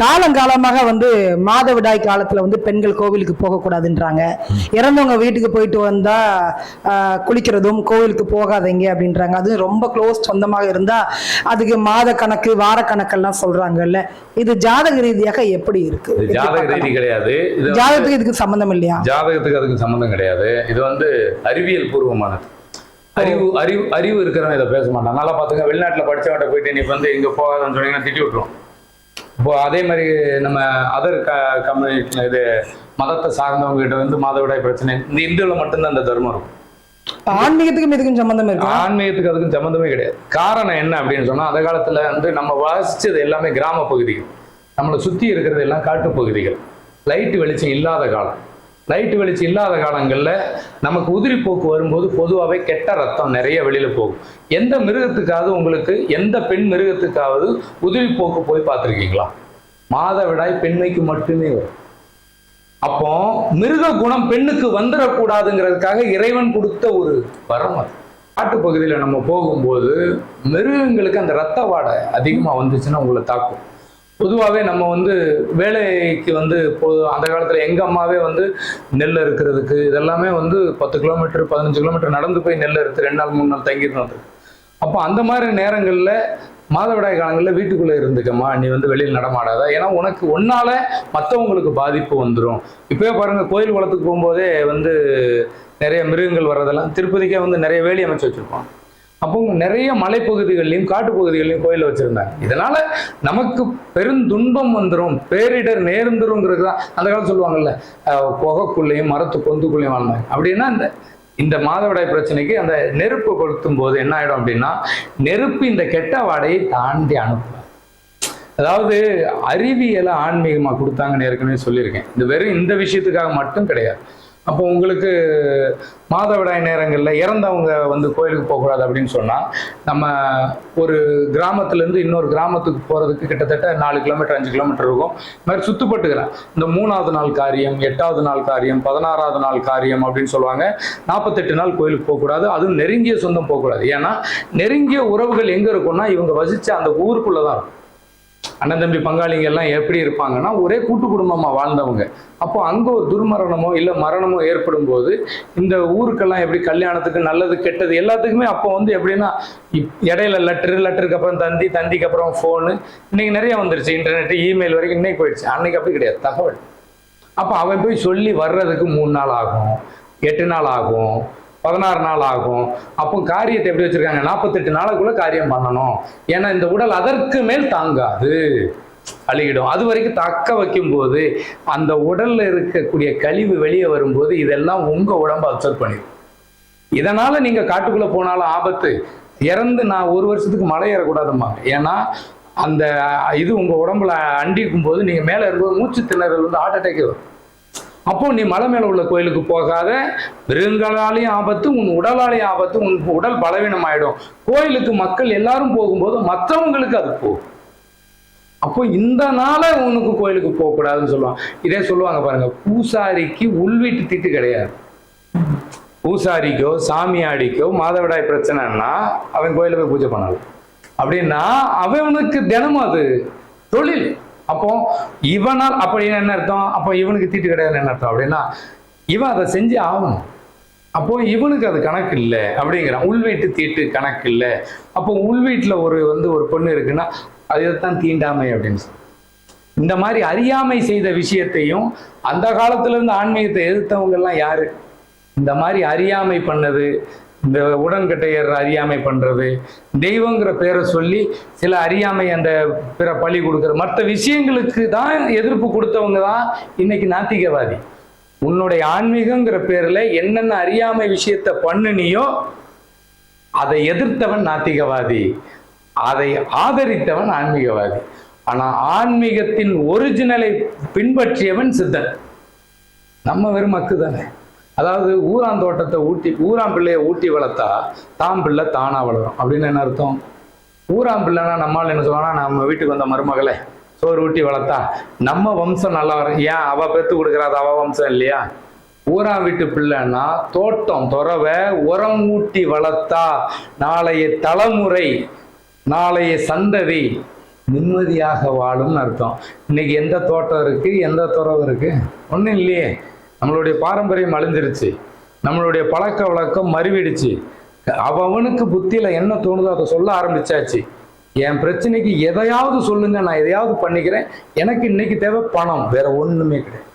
காலங்காலமாக வந்து மாதவிடாய் காலத்துல வந்து பெண்கள் கோவிலுக்கு போகக்கூடாதுன்றாங்க. இறந்தவங்க வீட்டுக்கு போயிட்டு வந்தா ஆஹ், குளிக்கிறதும் கோவிலுக்கு போகாதீங்க அப்படின்றாங்க. அது ரொம்ப க்ளோஸ் சொந்தமாக இருந்தா அதுக்கு மாத கணக்கு வார கணக்கெல்லாம் சொல்றாங்கல்ல. இது ஜாதக ரீதியாக எப்படி இருக்கு? ஜாதக? ரீதி கிடையாது. ஜாதகத்துக்கு இதுக்கு சம்பந்தம் இல்லையா? ஜாதகத்துக்கு அதுக்கு சம்மந்தம் கிடையாது. இது வந்து அறிவியல் பூர்வமானது. அறிவு அறிவு அறிவு இருக்கிறவன் இதை பேச மாட்டான். நல்லா பார்த்துங்க. வெளிநாட்டில் படிச்சவன்ட்ட போயிட்டு நீ வந்து இங்கே போகாதன்னு சொன்னீங்கன்னா திட்டி விட்டுரும். இப்போ அதே மாதிரி நம்ம அதர் க கம்யூனிட்டி இது மதத்தை சார்ந்தவங்க கிட்ட வந்து மாதவிடாய் பிரச்சனை. இந்த இந்துவில் மட்டும்தான் இந்த தர்மம் இருக்கும். ஆன்மீகத்துக்கும் இதுக்கும் சம்பந்தம் இருக்கு? ஆன்மீகத்துக்கு அதுக்கும் சம்மந்தமே கிடையாது. காரணம் என்ன அப்படின்னு சொன்னா அந்த காலத்துல வந்து நம்ம வாசிச்சது எல்லாமே கிராம பகுதிகள். நம்மளை சுத்தி இருக்கிறது எல்லாம் காட்டு பகுதிகள். லைட் வெளிச்சம் இல்லாத காலம். லைட்டு வெளிச்சம் இல்லாத காலங்களில் நமக்கு உதிரிப்போக்கு வரும்போது பொதுவாகவே கெட்ட ரத்தம் நிறைய வெளியில் போகும். எந்த மிருகத்துக்காவது உங்களுக்கு எந்த பெண் மிருகத்துக்காவது உதிரிப்போக்கு போய் பார்த்துருக்கீங்களா? மாதவிடாய் பெண்மைக்கு மட்டுமே வரும். அப்போ மிருக குணம் பெண்ணுக்கு வந்துடக்கூடாதுங்கிறதுக்காக இறைவன் கொடுத்த ஒரு வரம் அது. காட்டுப்பகுதியில் நம்ம போகும்போது மிருகங்களுக்கு அந்த ரத்த வாடை அதிகமாக வந்துச்சுன்னா உங்களை தாக்கும். பொதுவாகவே நம்ம வந்து வேலைக்கு வந்து பொது அந்த காலத்தில் எங்கள் அம்மாவே வந்து நெல் இருக்கிறதுக்கு இதெல்லாமே வந்து பத்து கிலோமீட்டர் பதினஞ்சு கிலோமீட்டர் நடந்து போய் நெல் எடுத்து ரெண்டு நாள் மூணு நாள் தங்கிட்டு வந்திருக்கு அப்போ அந்த மாதிரி நேரங்களில் மாதவிடாய் காலங்களில் வீட்டுக்குள்ளே இருந்துக்கம்மா நீ வந்து வெளியில் நடமாடாத. ஏன்னா உனக்கு ஒன்னால மற்றவங்களுக்கு பாதிப்பு வந்துடும் இப்போயே பாருங்க கோயில் குளத்துக்கு போகும்போதே வந்து நிறைய மிருகங்கள் வர்றதெல்லாம் திருப்பதிக்கே வந்து நிறைய வேலி அமைச்சு வச்சுருப்பான் அப்போ நிறைய மலைப்பகுதிகளிலும் காட்டுப்பகுதிகளிலும் கோயில் வச்சிருந்தாங்க. இதனால நமக்கு பெருந்துன்பம் வந்துடும் பேரிடர் நேர்ந்துருங்கிறது தான் அந்த காலம் சொல்லுவாங்கல்ல புகைக்குள்ளேயும் மரத்து பொந்துக்குள்ளேயும் வாழ்ந்தாங்க. அப்படின்னா இந்த இந்த மாதவிடாய் பிரச்சனைக்கு அந்த நெருப்பு கொளுத்தும் போது என்ன ஆயிடும் அப்படின்னா நெருப்பு இந்த கெட்ட வாடையை தாண்டி அனுப்பும் அதாவது அறிவியலை ஆன்மீகமா கொடுத்தாங்கன்னு ஏற்கனவே சொல்லியிருக்கேன். இந்த வெறும் இந்த விஷயத்துக்காக மட்டும் கிடையாது. அப்போ உங்களுக்கு மாதவிடாய் நேரங்களில் இறந்தவங்க வந்து கோயிலுக்கு போகக்கூடாது அப்படின்னு சொன்னால் நம்ம ஒரு கிராமத்துலேருந்து இன்னொரு கிராமத்துக்கு போகிறதுக்கு கிட்டத்தட்ட நாலு கிலோமீட்டர் அஞ்சு கிலோமீட்டர் இருக்கும். இது மாதிரி சுத்துப்பட்டுக்கிறேன். இந்த மூணாவது நாள் காரியம் எட்டாவது நாள் காரியம் பதினாறாவது நாள் காரியம் அப்படின்னு சொல்லுவாங்க. நாற்பத்தெட்டு நாள் கோயிலுக்கு போகக்கூடாது. அதுவும் நெருங்கிய சொந்தம் போகக்கூடாது. ஏன்னா நெருங்கிய உறவுகள் எங்கே இருக்கும்னா இவங்க வசித்த அந்த ஊருக்குள்ளே தான் இருக்கும். அண்ணன் தம்பி பங்காளிங்க எல்லாம் எப்படி இருப்பாங்கன்னா ஒரே கூட்டு குடும்பமா வாழ்ந்தவங்க. அப்போ அங்கே ஒரு துர்மரணமோ இல்லை மரணமோ ஏற்படும் போது இந்த ஊருக்கெல்லாம் எப்படி கல்யாணத்துக்கு நல்லது கெட்டது எல்லாத்துக்குமே அப்போ வந்து எப்படின்னா இப்- இடையில லெட்ரு லெட்டருக்கு அப்புறம் தந்தி தந்திக்கு அப்புறம் ஃபோனு இன்னைக்கு நிறைய வந்துருச்சு இன்டர்நெட் இமெயில் வரைக்கும் இன்னைக்கு போயிடுச்சு. அன்னைக்கு அப்படி கிடையாது தகவல். அப்போ அவன் போய் சொல்லி வர்றதுக்கு மூணு நாள் ஆகும் எட்டு நாள் ஆகும். பதினாறு நாள் ஆகும். அப்போ காரியத்தை எப்படி வச்சிருக்காங்க? நாற்பத்தெட்டு நாளுக்குள்ள காரியம் பண்ணணும். ஏன்னா இந்த உடல் அதற்கு மேல் தாங்காது. அழுகிடும். அது வரைக்கும் தக்க வைக்கும்போது அந்த உடல்ல இருக்கக்கூடிய கழிவு வெளியே வரும்போது இதெல்லாம் உங்க உடம்பு அப்சர்வ் பண்ணிடும் இதனால நீங்க காட்டுக்குள்ள போனாலும் ஆபத்து. இறந்து நான் ஒரு வருஷத்துக்கு மழை ஏறக்கூடாதும்மா. ஏன்னா அந்த இது உங்க உடம்புல அண்டிக்கும் போது நீங்க மேல இருக்கும்போது மூச்சு திணறல் வந்து ஹார்ட் அட்டாக் வரும். அப்போ நீ மலை மேலே உள்ள கோயிலுக்கு போகாத. மிருகங்களாலேயும் ஆபத்து உன் உடலாலேயும் ஆபத்து உன் உடல் பலவீனம் ஆயிடும் கோயிலுக்கு மக்கள் எல்லாரும் போகும்போது மற்றவங்களுக்கு அது போகும். அப்போ இந்த நாளை உனக்கு கோயிலுக்கு போகக்கூடாதுன்னு சொல்லுவான் இதே சொல்லுவாங்க பாருங்க பூசாரிக்கு உள்வீட்டு திட்டு கிடையாது. பூசாரிக்கோ சாமியாடிக்கோ மாதவிடாய் பிரச்சனைன்னா அவன் கோயிலுக்கு போய் பூஜை பண்ணலாம் அப்படின்னா அவனுக்கு தினமும் அது தொழில். அப்போ இவனால் அப்படின்னு என்ன அர்த்தம்? அப்போ இவனுக்கு தீட்டு கிடையாது என்ன அர்த்தம்? அப்படின்னா இவன் அதை செஞ்சு ஆகணும். அப்போ இவனுக்கு அது கணக்கு இல்லை அப்படிங்கிறான். உள்வீட்டு தீட்டு கணக்கு இல்லை. அப்போ உள்வீட்டில் ஒரு வந்து ஒரு பொண்ணு இருக்குன்னா அதுதான் தீண்டாமை அப்படின்னு சொல்லி இந்த மாதிரி அறியாமை செய்த விஷயத்தையும் அந்த காலத்துல இருந்து ஆன்மீகத்தை எதிர்த்தவங்க எல்லாம் யாரு? இந்த மாதிரி அறியாமை பண்ணது இந்த உடன்கட்டையர் அறியாமை பண்ணுறது தெய்வங்கிற பேரை சொல்லி சில அறியாமை அந்த பிற பழி கொடுக்குற மற்ற விஷயங்களுக்கு தான் எதிர்ப்பு கொடுத்தவங்க தான் இன்னைக்கு நாத்திகவாதி. உன்னுடைய ஆன்மீகங்கிற பேரில் என்னென்ன அறியாமை விஷயத்த பண்ணுனியோ அதை எதிர்த்தவன் நாத்திகவாதி. அதை ஆதரித்தவன் ஆன்மீகவாதி. ஆனால் ஆன்மீகத்தின் ஒரிஜினலை பின்பற்றியவன் சித்தன். நம்ம வெறும் மக்கு தானே. அதாவது ஊரான் தோட்டத்தை ஊட்டி ஊராம் பிள்ளையை ஊட்டி வளர்த்தா தாம் பிள்ளை தானா வளரும். அப்படின்னு என்ன அர்த்தம்? ஊராம் பிள்ளைனா நம்மால் என்ன சொல்லுவாங்கன்னா நம்ம வீட்டுக்கு வந்த மருமகளே சோறு ஊட்டி வளர்த்தா நம்ம வம்சம் நல்லா வரும். ஏன்? அவ பெத்து கொடுக்குறாது அவ வம்சம் இல்லையா? ஊரா வீட்டு பிள்ளைன்னா தோட்டம் துறவை உரம் ஊட்டி வளர்த்தா நாளைய தலைமுறை நாளைய சந்ததி நிம்மதியாக வாழும்னு அர்த்தம். இன்னைக்கு எந்த தோட்டம் இருக்கு? எந்த துறவு இருக்கு? ஒன்றும் இல்லையே. நம்மளுடைய பாரம்பரியம் அழிஞ்சிருச்சு. நம்மளுடைய பழக்க வழக்கம் மறுவிடுச்சு. அவனுக்கு புத்தியில என்ன தோணுதோ அதை சொல்ல ஆரம்பிச்சாச்சு. என் பிரச்சனைக்கு எதையாவது சொல்லுங்க நான் எதையாவது பண்ணிக்கிறேன். எனக்கு இன்னைக்கு தேவை பணம் வேற ஒண்ணுமே கிடையாது.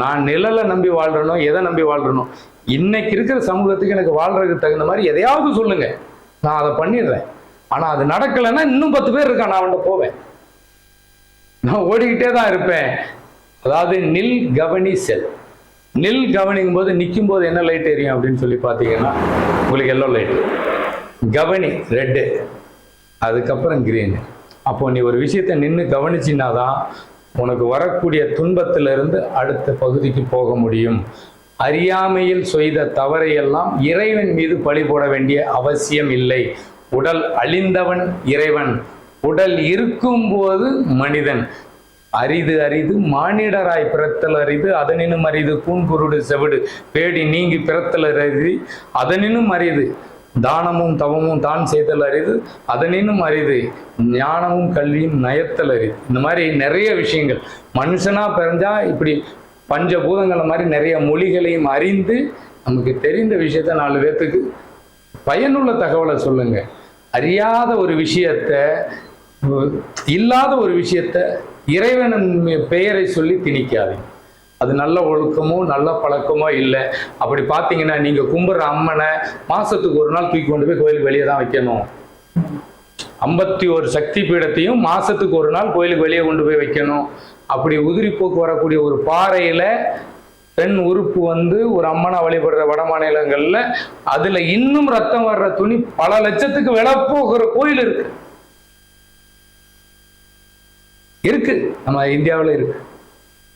நான் நிழலை நம்பி வாழ்றனோ எதை நம்பி வாழ்றனோ இன்னைக்கு இருக்கிற சமூகத்துக்கு எனக்கு வாழ்றதுக்கு தகுந்த மாதிரி எதையாவது சொல்லுங்க. நான் அதை பண்ணிடுறேன். ஆனா அது நடக்கலைன்னா இன்னும் பத்து பேர் இருக்கான் நான் அவன் போவேன். நான் ஓடிக்கிட்டே தான் இருப்பேன். அதாவது நில் கவனி செல். நில் கவனிக்கும் போது நிற்கும் போது என்ன லைட் எரியும் அப்படின்னு சொல்லி பார்த்தீங்கன்னா உங்களுக்கு எல்லோ லைட் கவனி ரெட்டு அதுக்கப்புறம் கிரீன் அப்போ நீ ஒரு விஷயத்தை நின்று கவனிச்சின்னா தான் உனக்கு வரக்கூடிய துன்பத்திலிருந்து அடுத்த பகுதிக்கு போக முடியும். அறியாமையில் செய்த தவறையெல்லாம் இறைவன் மீது பழி போட வேண்டிய அவசியம் இல்லை. உடல் அழிந்தவன் இறைவன். உடல் இருக்கும்போது மனிதன். அரிது அரிது மானிடராய் பிறத்தல் அரிது அதனினும் அரிது கூன்குருடு செவிடு. பேடி நீங்கி பிறத்தல் அரிது அதனினும் அரிது தானமும் தவமும் தான் செய்தல் அரிது அதனினும் அரிது ஞானமும் கல்வியும் நயத்தல் அரிது. இந்த மாதிரி நிறைய விஷயங்கள். மனுஷனா பிறந்தா இப்படி பஞ்சபூதங்களை மாதிரி நிறைய மொழிகளையும் அறிந்து நமக்கு தெரிந்த விஷயத்த நாலு பேர்த்துக்கு பயனுள்ள தகவலை சொல்லுங்க. அறியாத ஒரு விஷயத்த இல்லாத ஒரு விஷயத்த இறைவனின் பெயரை சொல்லி திணிக்காதீங்க. அது நல்ல ஒழுக்கமோ நல்ல பழக்கமோ இல்லை. அப்படி பார்த்தீங்கன்னா நீங்கள் கும்பிட்ற அம்மனை மாசத்துக்கு ஒரு நாள் தூக்கி கொண்டு போய் கோயிலுக்கு வெளியே தான் வைக்கணும். ஐம்பத்தி ஒரு சக்தி பீடத்தையும் மாசத்துக்கு ஒரு நாள் கோயிலுக்கு வெளியே கொண்டு போய் வைக்கணும். அப்படி உதிரி போக்கு வரக்கூடிய ஒரு பாறையில பெண் உறுப்பு வந்து ஒரு அம்மனை வழிபடுற வட மாநிலங்கள்ல அதுல இன்னும் ரத்தம் வர்ற துணி பல லட்சத்துக்கு விலை போகிற கோயில் இருக்கு. இருக்கு. நம்ம இந்தியாவில் இருக்கு.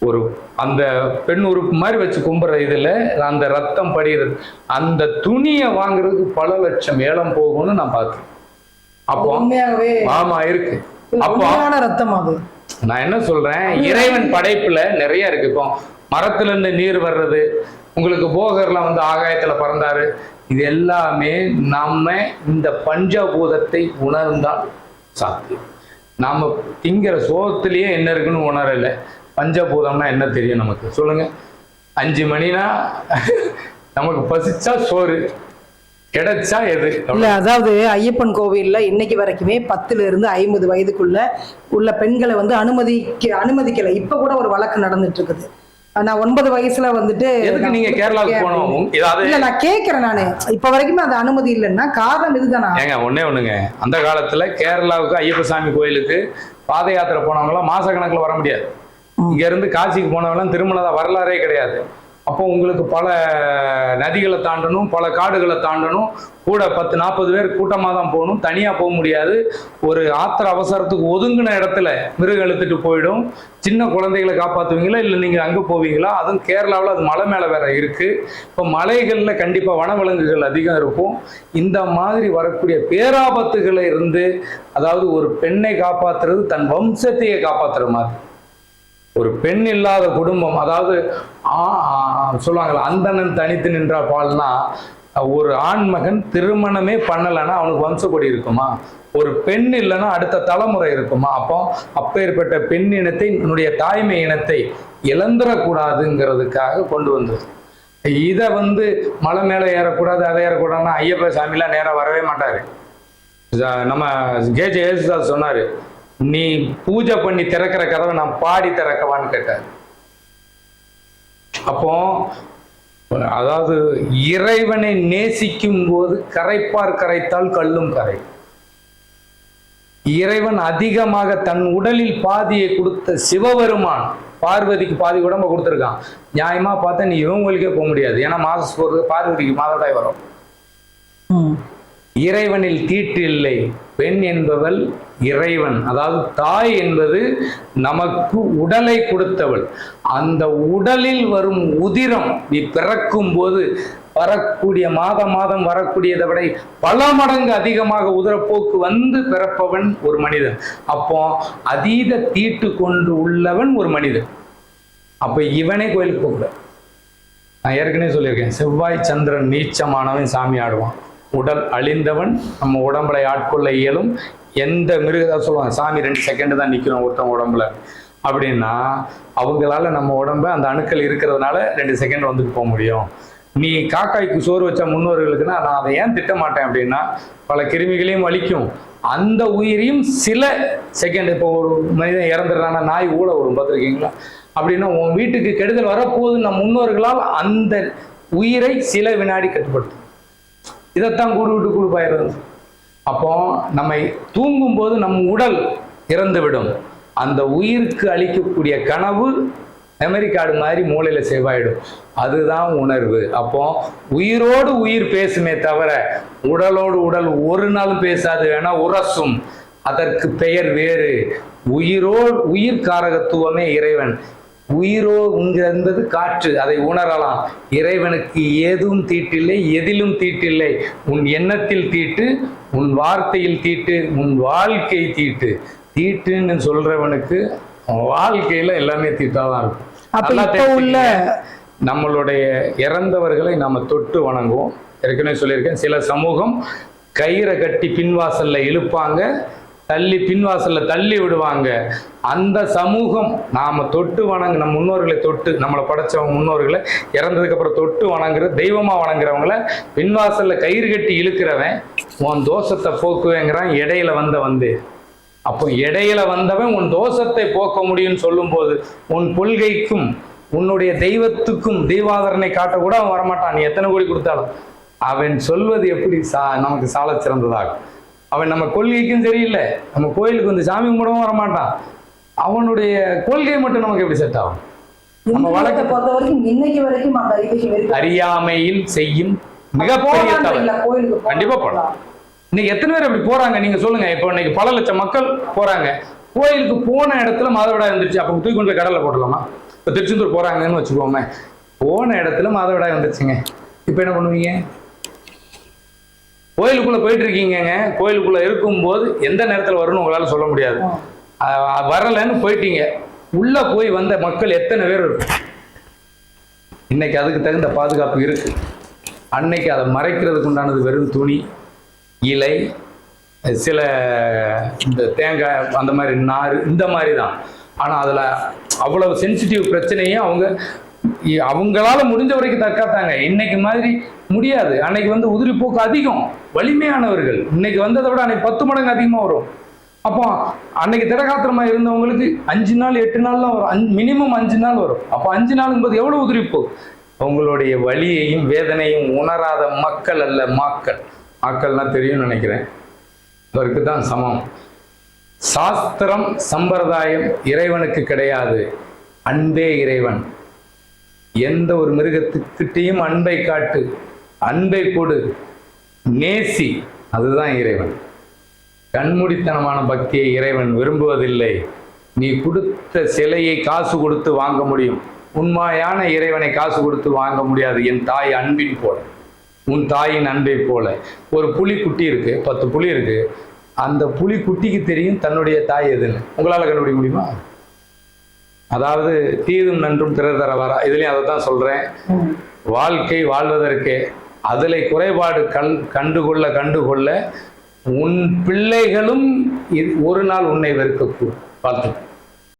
ஒரு அந்த பெண் உறுப்பு மாதிரி வச்சு கும்புற இதுல அந்த ரத்தம் படிகிறது. அந்த துணியை வாங்குறதுக்கு பல லட்சம் ஏலம் போகும்னு நான் பார்த்தேன் அப்போ உண்மையாகவே ஆமா இருக்கு. அப்போ ரத்தம் அது. நான் என்ன சொல்றேன்? இறைவன் படைப்புல நிறைய இருக்கு. இப்போ மரத்துல இருந்து நீர் வர்றது உங்களுக்கு போகர்ல வந்து ஆகாயத்துல பறந்தாரு. இது எல்லாமே நம்ம இந்த பஞ்சபூதத்தை உணர்ந்தால் சாத்தியம். நாம திங்கிற சோகத்திலேயே என்ன இருக்குன்னு உணரல. பஞ்சபூதம்னா என்ன தெரியும் நமக்கு? சொல்லுங்க. அஞ்சு மணினா நமக்கு பசிச்சா சோறு கிடைச்சா எது? இல்ல அதாவது ஐயப்பன் கோவில்ல இன்னைக்கு வரைக்குமே பத்துல இருந்து ஐம்பது வயதுக்குள்ள உள்ள பெண்களை வந்து அனுமதிக்க அனுமதிக்கல. இப்ப கூட ஒரு வழக்கு நடந்துட்டு இருக்குது. நான் ஒன்பது வயசுல வந்துட்டு எதுக்கு நீங்க கேரளாவுக்கு போனோம் இல்ல நான் கேக்குறேன் நானு. இப்ப வரைக்குமே அது அனுமதி இல்லைன்னா காரணம் இதுதானா? ஏங்க ஒண்ணே ஒண்ணுங்க. அந்த காலத்துல கேரளாவுக்கு ஐயப்ப சாமி கோயிலுக்கு பாத யாத்திரை போனவங்க எல்லாம் மாச கணக்குல வர முடியாது. இங்க இருந்து காசிக்கு போனவங்க எல்லாம் திருமண வரலாறே கிடையாது. அப்போ உங்களுக்கு பல நதிகளை தாண்டணும் பல காடுகளை தாண்டணும். கூட பத்து நாற்பது பேர் கூட்டமாக தான் போகணும். தனியாக போக முடியாது. ஒரு ஆத்திர அவசரத்துக்கு ஒதுங்கின இடத்துல மிருகம் இழுத்துட்டு போயிடும். சின்ன குழந்தைகளை காப்பாற்றுவீங்களா இல்லை நீங்கள் அங்கே போவீங்களா? அதுவும் கேரளாவில் அது மலை மேலே வேற இருக்குது இப்போ மலைகளில் கண்டிப்பாக வனவிலங்குகள் அதிகம் இருக்கும். இந்த மாதிரி வரக்கூடிய பேராபத்துகளை இருந்து அதாவது ஒரு பெண்ணை காப்பாத்துறது தன் வம்சத்தையே காப்பாற்றுற மாதிரி. ஒரு பெண் இல்லாத குடும்பம் அதாவது ஆ- சொல்லுவாங்கல்ல அந்தணன் தனித்து நின்ற பால்னா ஒரு ஆண் மகன் திருமணமே பண்ணலைன்னா அவனுக்கு வம்சப்படி இருக்குமா? ஒரு பெண் இல்லைன்னா அடுத்த தலைமுறை இருக்குமா? அப்போ அப்பேற்பட்ட பெண் இனத்தை என்னுடைய தாய்மை இனத்தை இழந்துடக்கூடாதுங்கிறதுக்காக கொண்டு வந்தது. இதை வந்து மலை மேலே ஏறக்கூடாது அதை ஏறக்கூடாதுன்னா ஐயப்ப சாமிலாம் நேராக வரவே மாட்டார். நம்ம கேஜே ஏசுதாஸ் சொன்னார் நீ பூஜை பண்ணி திறக்கிற கதவை நான் பாடி திறக்கவான்னு கேட்டார். அப்போ அதாவது இறைவனை நேசிக்கும் போது கரைப்பார் கரைத்தால் கல்லும் கரை. இறைவன் அதிகமாக தன் உடலில் பாதியை கொடுத்த சிவபெருமான் பார்வதிக்கு பாதி உடம்ப கொடுத்துருக்கான். நியாயமா பார்த்தா நீ இவங்களுக்கே போக முடியாது. ஏன்னா மாதம் போறது பார்வதிக்கு மாதவிடாய் வரும். இறைவனில் தீட்டு இல்லை. பெண் என்பவள் இறைவன். அதாவது தாய் என்பது நமக்கு உடலை கொடுத்தவள். அந்த உடலில் வரும் உதிரம் நீ பிறக்கும் போது வரக்கூடிய மாதம் மாதம் வரக்கூடியதை விட பல மடங்கு அதிகமாக உதிரப்போக்கு வந்து பிறப்பவன் ஒரு மனிதன். அப்போ அதீத தீட்டு கொண்டு உள்ளவன் ஒரு மனிதன். அப்ப இவனே கோயிலுக்கு போகக்கூடாது. நான் ஏற்கனவே சொல்லியிருக்கேன். செவ்வாய் சந்திரன் நீச்சமானவன் சாமி ஆடுவான். உடல் அழிந்தவன் நம்ம உடம்புல ஆட்கொள்ள இயலும். எந்த மிருக சொல்லுவாங்க சாமி ரெண்டு செகண்ட் தான் நிற்கிறோம் ஒருத்தவங்க உடம்புல. அப்படின்னா அவங்களால நம்ம உடம்ப அந்த அணுக்கள் இருக்கிறதுனால ரெண்டு செகண்ட் வந்துட்டு போக முடியும். நீ காக்காய்க்கு சோறு வச்ச முன்னோர்களுக்குன்னா நான் அதை ஏன் திட்ட மாட்டேன் அப்படின்னா பல கிருமிகளையும் வலிக்கும் அந்த உயிரையும் சில செகண்ட் இப்போ ஒரு மனிதன் இறந்துடுறானா நாய் ஊழ வரும் பார்த்துருக்கீங்களா? அப்படின்னா உன் வீட்டுக்கு கெடுதல் வரப்போகுது நம்ம முன்னோர்களால் அந்த உயிரை சில வினாடி கட்டுப்படுத்தும். இதைத்தான் கூடு விட்டு கூடு பாயிறது அப்போ நம்மை தூங்கும்போது நம் உடல் இறந்துவிடும். அந்த உயிருக்கு அளிக்கக்கூடிய கனவு மெமரி கார்டு மாதிரி மூளையில் சேவாயிடும் அதுதான் உணர்வு. அப்போ உயிரோடு உயிர் பேசுமே தவிர உடலோடு உடல் ஒரு நாளும் பேசாது வேணா உரசும். அதற்கு பெயர் வேறு. உயிரோடு உயிர் காரகத்துவமே இறைவன். உயிரோ இருந்தது காற்று. அதை உணரலாம். இறைவனுக்கு ஏதும் தீட்டில்லை எதிலும் தீட்டில்லை. உன் எண்ணத்தில் தீட்டு உன் வார்த்தையில் தீட்டு உன் வாழ்க்கை தீட்டு. தீட்டுன்னு சொல்றவனுக்கு வாழ்க்கையில எல்லாமே தீட்டாதான் இருக்கும். அப்ப உள்ள. நம்மளுடைய இறந்தவர்களை நாம தொட்டு வணங்குவோம். ஏற்கனவே சொல்லியிருக்கேன் சில சமூகம் கயிறை கட்டி பின்வாசல்ல இழுப்பாங்க. தள்ளி பின்வாசல்ல தள்ளி விடுவாங்க. அந்த சமூகம் நாம தொட்டு வணங்கு நம்ம முன்னோர்களை தொட்டு நம்மளை படைச்சவங்க முன்னோர்களை இறந்ததுக்கு அப்புறம் தொட்டு வணங்குற தெய்வமா வணங்குறவங்கள பின்வாசல்ல கயிறு கட்டி இழுக்கிறவன் உன் தோஷத்தை போக்குவேங்கிறான் இடையில வந்த வந்து. அப்போ இடையில வந்தவன் உன் தோஷத்தை போக்க முடியும்னு சொல்லும்போது உன் கொள்கைக்கும் உன்னுடைய தெய்வத்துக்கும் தெய்வாதரனை காட்ட கூட அவன் வரமாட்டான். நீ எத்தனை கோடி கொடுத்தாலும். அவன் சொல்வது எப்படி சா நமக்கு சால சிறந்ததாகும் அவன் நம்ம கொள்கைக்கும் சரியில்லை. நம்ம கோயிலுக்கு வந்து சாமி கும்பிடவும் வரமாட்டான். அவனுடைய கொள்கை மட்டும் நமக்கு எப்படி செட் ஆகும்? நம்ம வழக்கை பொறுத்த வரைக்கும் இன்னைக்கு வரைக்கும் அறியாமையில் செய்யும் மிகப்பெரிய தவறு? கண்டிப்பா போலாம் இன்னைக்கு எத்தனை பேர் அப்படி போறாங்க? நீங்க சொல்லுங்க. இப்போ இன்னைக்கு பல லட்சம் மக்கள் போறாங்க. கோயிலுக்கு போன இடத்துல மாதவிடாய் வந்துருச்சு. அப்ப தூக்கி கொண்டு கடல்ல போடலாமா இப்போ திருச்செந்தூர் போறாங்கன்னு வச்சுக்கோமே. போன இடத்துல மாதவிடாய் வந்துருச்சுங்க. இப்போ என்ன பண்ணுவீங்க? கோயிலுக்குள்ள போயிட்டு இருக்கீங்கங்க கோயிலுக்குள்ள இருக்கும்போது எந்த நேரத்துல வரும்னு உங்களால சொல்ல முடியாது. வரலைன்னு போயிட்டீங்க. உள்ள போய் வந்த மக்கள் எத்தனை பேர் இருக்கும் இன்னைக்கு அதுக்கு தகுந்த பாதுகாப்பு இருக்கு. அன்னைக்கு அதை மறைக்கிறதுக்கு உண்டானது வெறும் துணி இலை சில இந்த தேங்காய் அந்த மாதிரி நார் இந்த மாதிரி தான். ஆனால் அதில் அவ்வளவு சென்சிட்டிவ் பிரச்சனையும் அவங்க அவங்களால முடிஞ்ச வரைக்கும் தற்காத்தாங்க. இன்னைக்கு மாதிரி முடியாது. அன்னைக்கு வந்து உதிரிப்போக்கு அதிகம். வலிமையானவர்கள். இன்னைக்கு வந்ததை விட அன்னைக்கு பத்து மடங்கு அதிகமாக வரும். அப்போ அன்னைக்கு திடகாத்திரமா இருந்தவங்களுக்கு அஞ்சு நாள் எட்டு நாள்லாம் வரும். மினிமம் அஞ்சு நாள் வரும். அப்போ அஞ்சு நாளுங்கும்போது எவ்வளவு உதிரிப்பு? உங்களுடைய வலியையும் வேதனையும் உணராத மக்கள் அல்ல மாக்கள். மாக்கள்லாம் தெரியும்னு நினைக்கிறேன். அதற்கு தான் சமம். சாஸ்திரம் சம்பிரதாயம் இறைவனுக்கு கிடையாது. அன்பே இறைவன். எந்த ஒரு மிருகத்துக்கிட்டையும் அன்பை காட்டு அன்பை கொடு. நேசி அதுதான் இறைவன். கண்மூடித்தனமான பக்தியை இறைவன் விரும்புவதில்லை. நீ கொடுத்த சிலையை காசு கொடுத்து வாங்க முடியும். உண்மையான இறைவனை காசு கொடுத்து வாங்க முடியாது. என் தாய் அன்பின் போல. உன் தாயின் அன்பை போல. ஒரு புலி குட்டி இருக்கு பத்து புலி இருக்கு. அந்த புலி குட்டிக்கு தெரியும் தன்னுடைய தாய் எதுன்னு. உங்களால கண்டுபிடிக்க முடியுமா? அதாவது தீதும் நன்றும் பிறர் தர வரா. இதுலயும் அதை தான் சொல்றேன். ம். வாழ்க்கை வாழ்வதற்கு அதில் குறைபாடு கண் கண்டுகொள்ள கண்டுகொள்ள உன் பிள்ளைகளும் இ- ஒரு நாள் உன்னை வெறுக்கக்கூடும். வாழ்த்து